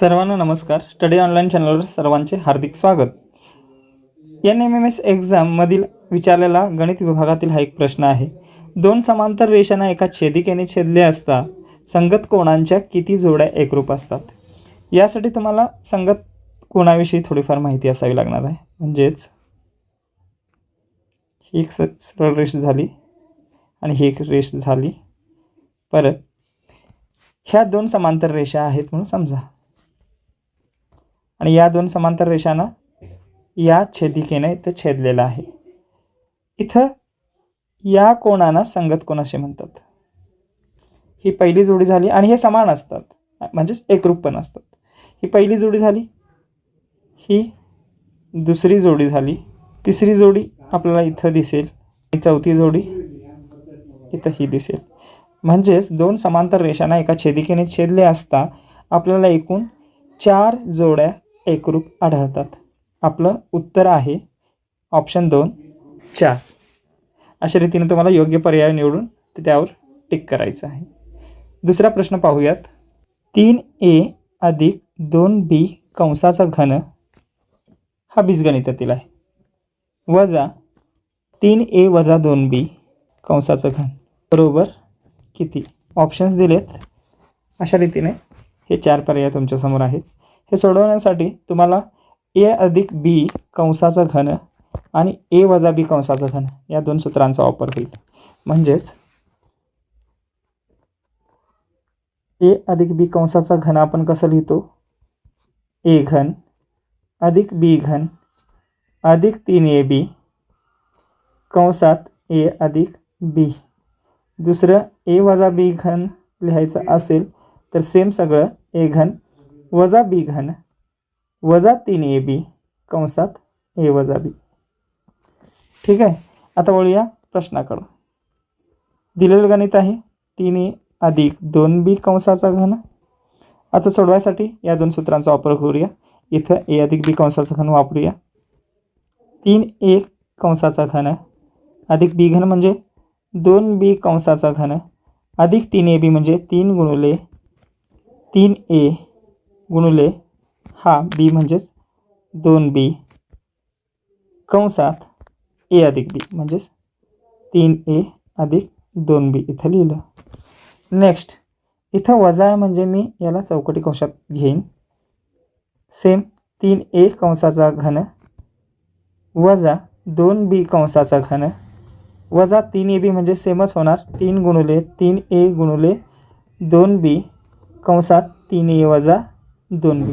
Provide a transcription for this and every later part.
सर्वांना नमस्कार. Study online चॅनलवर सर्वांचे हार्दिक स्वागत. एन एम एम एस एक्झाममधील विचारलेला गणित विभागातील हा एक प्रश्न आहे. दोन समांतर रेषांना एका छेदिकेने छेदले असता संगत कोणांच्या किती जोड्या एकरूप असतात? यासाठी तुम्हाला संगत कोणाविषयी थोडीफार माहिती असावी लागणार आहे. म्हणजेच ही एक स सरळ रेष झाली आणि ही एक रेष झाली. परत ह्या दोन समांतर रेषा आहेत म्हणून समजा. आणि या दोन समांतर रेषांना या छेदिकेने इथं छेदलेलं आहे. इथं या कोणाला संगत कोण असे म्हणतात? ही पहिली जोडी झाली आणि हे समान असतात. म्हणजेच एकरूप पण असतात. ही पहिली जोडी झाली ही दुसरी जोडी झाली तिसरी जोडी आपल्याला इथं दिसेल ही चौथी जोडी इथं ही दिसेल. म्हणजेच दोन समांतर रेषांना एका छेदिकेने छेदले असता आपल्याला एकूण चार जोड्या एकरूप आढळतात. आपलं उत्तर आहे ऑप्शन दोन चार. अशा रीतीने तुम्हाला योग्य पर्याय निवडून ते त्यावर टिक करायचं आहे. दुसरा प्रश्न पाहूयात. तीन ए अधिक दोन बी कंसाचा घन हा बीजगणितातील आहे. वजा तीन ए वजा दोन बी कंसाचं घन. बरोबर? किती? ऑप्शन्स दिलेत. अशा रीतीने हे चार पर्याय तुमच्यासमोर आहेत. हे सोडवण्यासाठी तुम्हाला ए अधिक बी कंसाचा घन आणि ए वजा बी कंसाचा घन या दोन सूत्रांचा वापर होईल. म्हणजेच ए अधिक बी कंसाचा घन आपण कसं लिहितो? ए घन अधिक बी घन अधिक तीन ए बी कंसात ए अधिक बी. दुसरं ए वजा बी घन लिहायचं असेल तर सेम सगळं ए घन वजा बी घन वजा तीन ए बी कंसात ए वजा बी. ठीक आहे? आता वळूया प्रश्नाकडं. दिलेलं गणित आहे तीन ए अधिक दोन बी कंसाचा घन. आता सोडवायसाठी या दोन सूत्रांचा वापर करूया. इथं ए अधिक बी कंसाचा घन वापरूया. तीन ए कंसाचा घन अधिक बी घन म्हणजे दोन बी कंसाचा घन अधिक तीन ए बी म्हणजे तीन गुणुले तीन ए गुणुले हा बी म्हणजेच दोन बी कंसात ए अधिक बी म्हणजेच तीन ए अधिक दोन बी. इथं लिहिलं. नेक्स्ट इथं वजा आहे म्हणजे मी याला चौकटी कंशात घेईन. सेम तीन ए कंसाचा घन वजा दोन बी कंसाचा घन वजा तीन ए बी म्हणजे सेमच होणार. तीन गुणुले तीन ए गुणुले दोन बी कंसात तीन ए वजा दोन बी.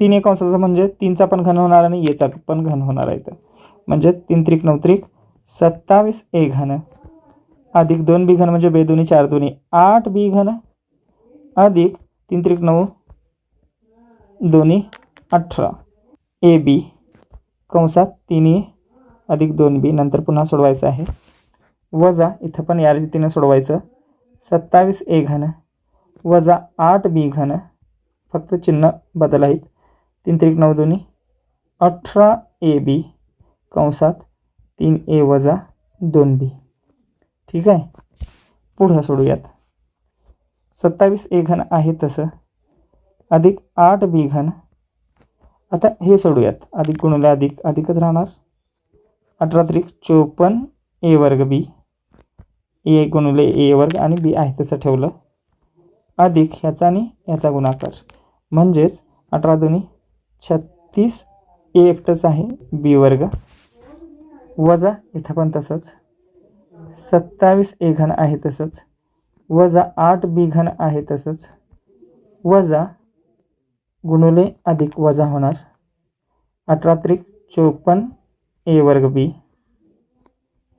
तीन एक कंसाचा म्हणजे तीनचा पण घन होणार आणि येचा पण घन होणार आहे तर म्हणजे तीन त्रिक नऊ त्रिक सत्तावीस ए घन. अधिक दोन बी घन म्हणजे बेदोनी चार दोन्ही. आठ बी घन अधिक तीन त्रिक नऊ दोन्ही अठरा. ए बी कंसात तिन्ही अधिक दोन बी नंतर पुन्हा सोडवायचं आहे. वजा इथं पण या रीतीने सोडवायचं. सत्तावीस ए घन वजा आठ बी घन फक्त चिन्ह बदल आहेत. तीन त्रिक नऊ दोन्ही. अठरा ए बी कंसात तीन ए वजा दोन बी. ठीक आहे? पुढं सोडूयात. सत्तावीस ए घन आहे तसं. अधिक आठ बी घन. आता हे सोडूयात. अधिक गुणुले अधिक. अधिकच राहणार. अठरा त्रिक चोपन्न ए वर्ग बी. ए गुणुले ए वर्ग आणि बी आहे तसं ठेवलं. अधिक ह्याचा आणि ह्याचा गुणाकार. म्हणजेच अठरा दोन्ही छत्तीस ए एकटंच आहे बी वर्ग. वजा इथं पण तसंच. सत्तावीस ए घन आहे तसंच. वजा आठ बी घन आहे तसंच. वजा गुणुले अधिक वजा होणार. अठरा त्रिक चोपन्न ए वर्ग बी.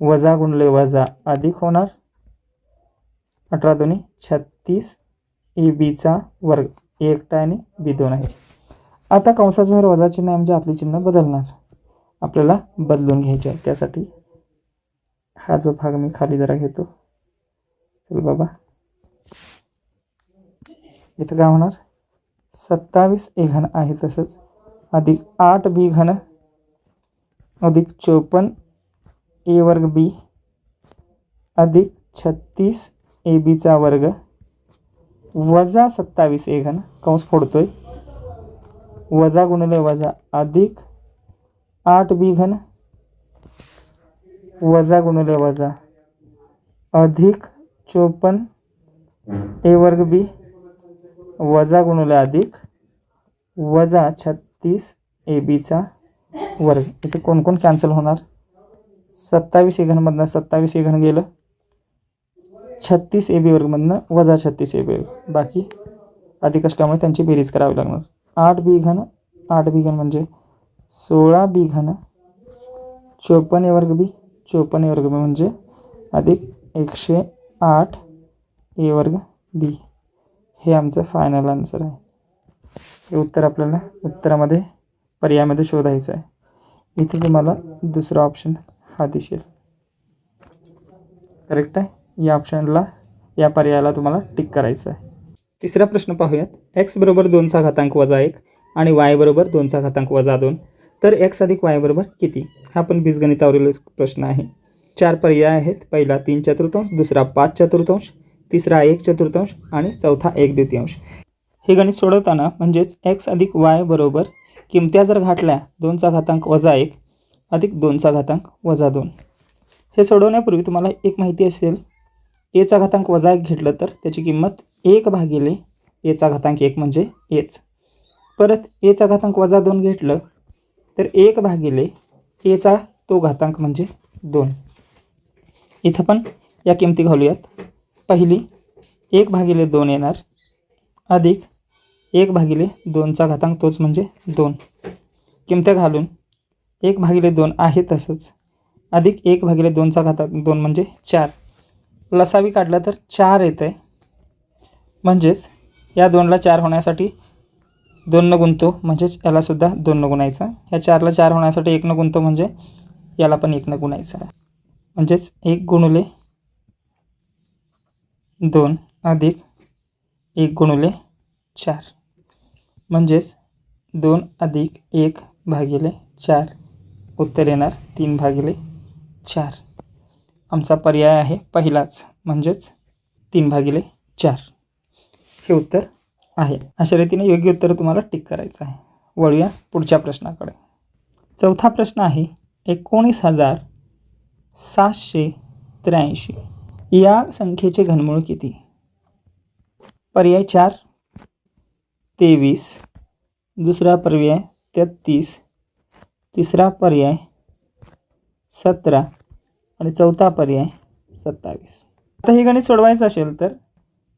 वजा गुणले वजा अधिक होणार. अठरा दोन्ही छत्तीस ए बीचा वर्ग. ए एकटा आणि बी दोन आहे. आता कंसाच्या वजा चिन्ह म्हणजे आतली चिन्ह बदलणार. आपल्याला बदलून घ्यायचे आहे. त्यासाठी हा जो भाग मी खाली जरा घेतो. चल बाबा. इथं काय होणार? सत्तावीस ए घन आहे तसंच. अधिक आठ बी घन. अधिक चोपन्न ए वर्ग बी. अधिक छत्तीस ए बीचा वर्ग. वजा सत्तावीस ए घन कंस फोडतोय. वजा गुणिले वजा अधिक आठ बी घन. वजा गुणिले वजा अधिक चोपन्न ए वर्ग बी. वजा गुणिले अधिक वजा छत्तीस ए बीचा वर्ग. इथे कोण कोण कॅन्सल होणार? सत्तावीस ए घनमधनं सत्तावीस ए घन गेलं. छत्तीस ए बी वर्गमधनं वजा छत्तीस ए बी वर्ग. बाकी अधिक असल्यामुळे त्यांची बेरीज करावी लागणार. आठ बी घन आठ बी घन म्हणजे सोळा बी घन चोपन्न ए वर्ग बी चोपन्न ए वर्ग बी म्हणजे अधिक एकशे आठ ए वर्ग बी हे आमचं फायनल आन्सर आहे. हे उत्तर आपल्याला उत्तरामध्ये पर्यायामध्ये शोधायचं आहे. इथे तुम्हाला दुसरा ऑप्शन हा दिसेल. करेक्ट आहे? या ऑप्शनला या पर्यायाला तुम्हाला टिक करायचं आहे. तिसरा प्रश्न पाहूयात. एक्स बरोबर दोनचा घातांक वजा एक आणि वाय बरोबर दोनचा घातांक वजा दोन. तर एक्स अधिक वाय बरोबर किती? हा पण बीजगणितावरील प्रश्न आहे. चार पर्याय आहेत. पहिला तीन चतुर्थांश दुसरा पाच चतुर्थांश तिसरा एक चतुर्थांश आणि चौथा एक द्वितीयांश. हे गणित सोडवताना म्हणजेच एक्स अधिक वाय बरोबर किमत्या जर घातल्या दोनचा घातांक वजा एक अधिक दोनचा घातांक वजा दोन. हे सोडवण्यापूर्वी तुम्हाला एक माहिती असेल एचा घातांक वजा एक घेतलं तर त्याची किंमत एक भागिले एचा घातांक एक म्हणजे एच. परत एचा घातांक वजा दोन घेतलं तर एक भागिले एचा तो घातांक म्हणजे दोन. इथं पण या किमती घालूयात. पहिली एक भागिले दोन येणार. अधिक एक भागिले दोनचा घातांक तोच म्हणजे दोन. किमत्या घालून? एक भागिले दोन आहे तसंच. अधिक एक भागिले दोनचा घातांक दोन म्हणजे चार. लसावी काढला तर चार येतं आहे म्हणजेच या दोनला चार होण्यासाठी दोन न गुंतो म्हणजेच यालासुद्धा दोन न गुणायचं. ह्या चारला चार होण्यासाठी एक न गुंतो म्हणजे याला पण एक न गुणायचं. म्हणजेच एक गुणुले दोन अधिक एक गुणुले चार. म्हणजेच दोन अधिक एक भागिले चार. उत्तर येणार तीन भागिले चार. आमचा पर्याय आहे पहिलाच म्हणजेच तीन भागिले चार. हे उत्तर आहे. अशा रीतीने योग्य उत्तर तुम्हाला टिक करायचं आहे. वळूया पुढच्या प्रश्नाकडे. चौथा प्रश्न आहे एकोणीस हजार सातशे त्र्याऐंशी. या संख्येचे घनमूळ किती? पर्याय चार तेवीस. दुसरा पर्याय तेहत्तीस तिसरा पर्याय सतरा. आणि चौथा पर्याय सत्तावीस. आता हे गणित सोडवायचं असेल तर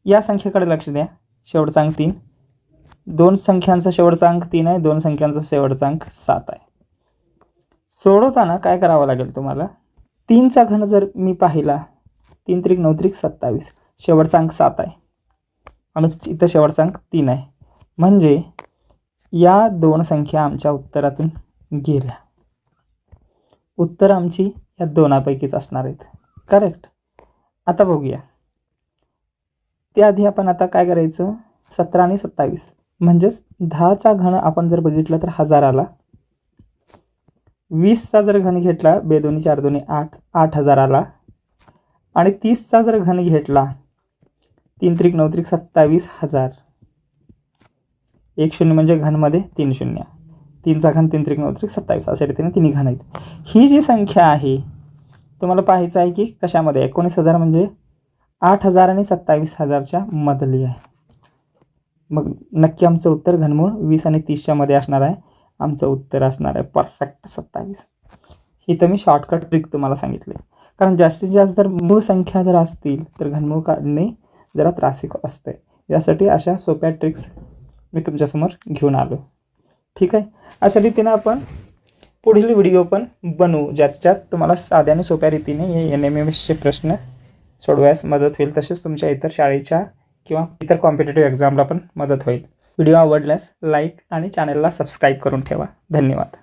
या संख्येकडे लक्ष द्या. शेवटचा अंक तीन. दोन संख्यांचा शेवटचा अंक तीन आहे. दोन संख्यांचा शेवटचा अंक सात आहे. सोडवताना काय करावं लागेल तुम्हाला? तीनचा घन जर मी पाहिला तीन त्रिक नऊ त्रिक सत्तावीस शेवटचा अंक सात आहे. आणि इथं शेवटचा अंक तीन आहे. म्हणजे या दोन संख्या आमच्या उत्तरातून गेल्या. उत्तर आमची या दोनापैकीच असणार आहेत. करेक्ट आता बघूया. त्याआधी आपण आता काय करायचं? सतरा आणि सत्तावीस. म्हणजेच दहाचा घन आपण जर बघितलं तर हजार आला. वीसचा जर घन घेतला बेदोनी चार दोन्ही आठ आठ हजार आला. आणि तीसचा जर घन घेतला तीन त्रिक नऊ त्रिक सत्तावीस हजार. एक शून्य म्हणजे घनमध्ये तीन शून्य. तीनचा घन तीन त्रिक नऊ त्रिक सत्तावीस. अशा रीतीने तिन्ही घन आहेत. ही जी संख्या आहे तुम्हाला पाहायचं आहे की कशामध्ये एकोणीस हजार म्हणजे आठ हजार आणि सत्तावीस हजारच्या मधली आहे. मग नक्की आमचं उत्तर घनमूळ वीस आणि तीसच्या मध्ये असणार आहे. आमचं उत्तर असणार आहे परफेक्ट सत्तावीस. ही तर मी शॉर्टकट ट्रिक तुम्हाला सांगितली. कारण जास्तीत जास्त जर मूळ संख्या जर असतील तर घनमूळ काढणे जरा त्रासिक असते यासाठी अशा सोप्या ट्रिक्स मी तुमच्यासमोर घेऊन आलो. ठीक आहे? अशा रीतीनं आपण पुढील व्हिडिओ पण बनवू ज्याच्यात तुम्हाला साध्या आणि सोप्या रीतीने हे एन एम एम एसचे प्रश्न सोडवायस मदत होईल. तसेच तुमच्या इतर शाळेच्या किंवा इतर कॉम्पिटेटिव्ह एक्झामला पण मदत होईल. व्हिडिओ आवडल्यास लाईक आणि चॅनलला सबस्क्राईब करून ठेवा. धन्यवाद.